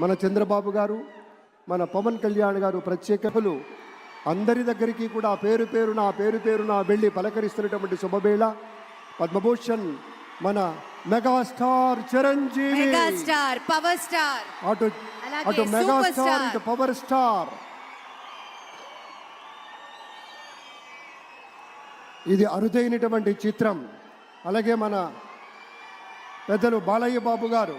మన చంద్రబాబు గారు మన పవన్ కళ్యాణ్ గారు ప్రత్యేకతలు అందరి దగ్గరికి కూడా పేరు పేరున పేరు పేరున వెళ్ళి పలకరిస్తున్నటువంటి శుభవేళ పద్మభూషణ్ మన megastar Chiranjeevi. Megastar power star. అటు అటు మెగాస్టార్ స్టార్. ఇటు పవర్ స్టార్. ఇది అరుదైనటువంటి చిత్రం. అలాగే మన పెద్దలు బాలయ్య బాబు గారు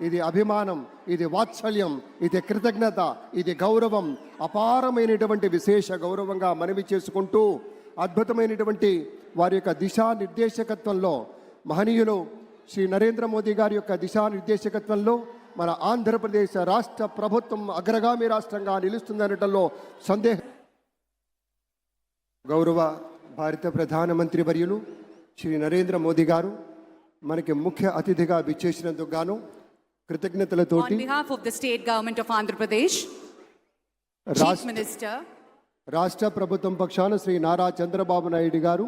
ఇది అభిమానం ఇది వాత్సల్యం ఇది కృతజ్ఞత ఇది గౌరవం. అపారమైనటువంటి విశేష గౌరవంగా మనవి చేసుకుంటూ అద్భుతమైనటువంటి వారి యొక్క దిశానిర్దేశకత్వంలో మహనీయులు శ్రీ నరేంద్ర మోదీ గారి యొక్క దిశానిర్దేశకత్వంలో మన ఆంధ్రప్రదేశ్ రాష్ట్ర ప్రభుత్వం అగ్రగామి రాష్ట్రంగా నిలుస్తుందనటంలో సందేహం. గౌరవ భారత ప్రధానమంత్రి వర్యులు శ్రీ నరేంద్ర మోదీ గారు మనకి ముఖ్య అతిథిగా విచ్చేసినందుకు గాను Minister, రాష్ట్ర ప్రభుత్వం పక్షాన శ్రీ నారా చంద్రబాబు నాయుడు గారు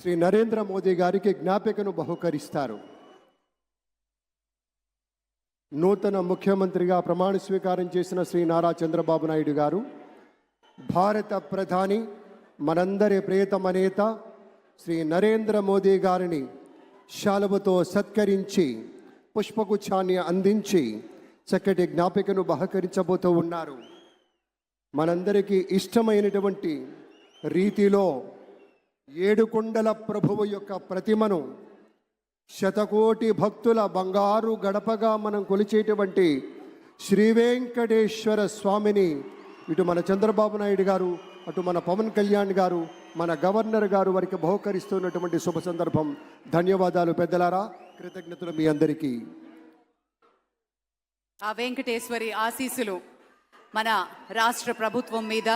శ్రీ నరేంద్ర మోదీ గారికి జ్ఞాపికను బహుకరిస్తారు. నూతన ముఖ్యమంత్రిగా ప్రమాణ స్వీకారం చేసిన శ్రీ నారా చంద్రబాబు నాయుడు గారు భారత ప్రధాని మనందరి ప్రియతమ నేత శ్రీ నరేంద్ర మోదీ గారిని శాలువతో సత్కరించి పుష్పగుచ్ఛాన్ని అందించి చక్కటి జ్ఞాపికను బహకరించబోతూ ఉన్నారు. మనందరికీ ఇష్టమైనటువంటి రీతిలో ఏడుకొండల ప్రభువు యొక్క ప్రతిమను శతకోటి భక్తుల బంగారు గడపగా మనం కొలిచేటువంటి శ్రీ వెంకటేశ్వర స్వామిని ఇటు మన చంద్రబాబు నాయుడు గారు అటు మన పవన్ కళ్యాణ్ గారు మన గవర్నర్ గారు వారికి బహుకరిస్తున్నటువంటి శుభ సందర్భం. ధన్యవాదాలు పెద్దలారా. కృతజ్ఞతలు మీ అందరికీ. ఆ వెంకటేశ్వరి ఆశీస్సులు మన రాష్ట్ర ప్రభుత్వం మీద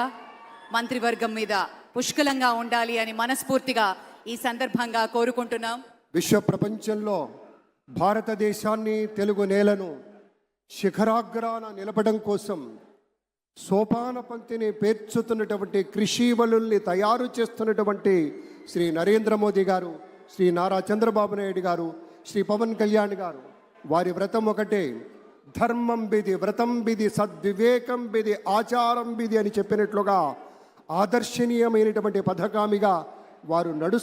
మంత్రివర్గం మీద పుష్కలంగా ఉండాలి అని మనస్ఫూర్తిగా ఈ సందర్భంగా కోరుకుంటున్నాం. విశ్వ ప్రపంచంలో భారతదేశాన్ని తెలుగు నేలను శిఖరాగ్రాన నిలపడం కోసం సోపాన పంక్తిని పేర్చుతున్నటువంటి కృషివలుల్ని తయారు చేస్తున్నటువంటి శ్రీ నరేంద్ర మోదీ గారు శ్రీ నారా చంద్రబాబు నాయుడు గారు శ్రీ పవన్ కళ్యాణ్ గారు. వారి వ్రతం ఒకటే. ధర్మం బిది వ్రతం బిది సద్వివేకం బిది ఆచారం బిది అని చెప్పినట్లుగా ఆదర్శనీయమైనటువంటి పథకామిగా వారు నడుస్తూ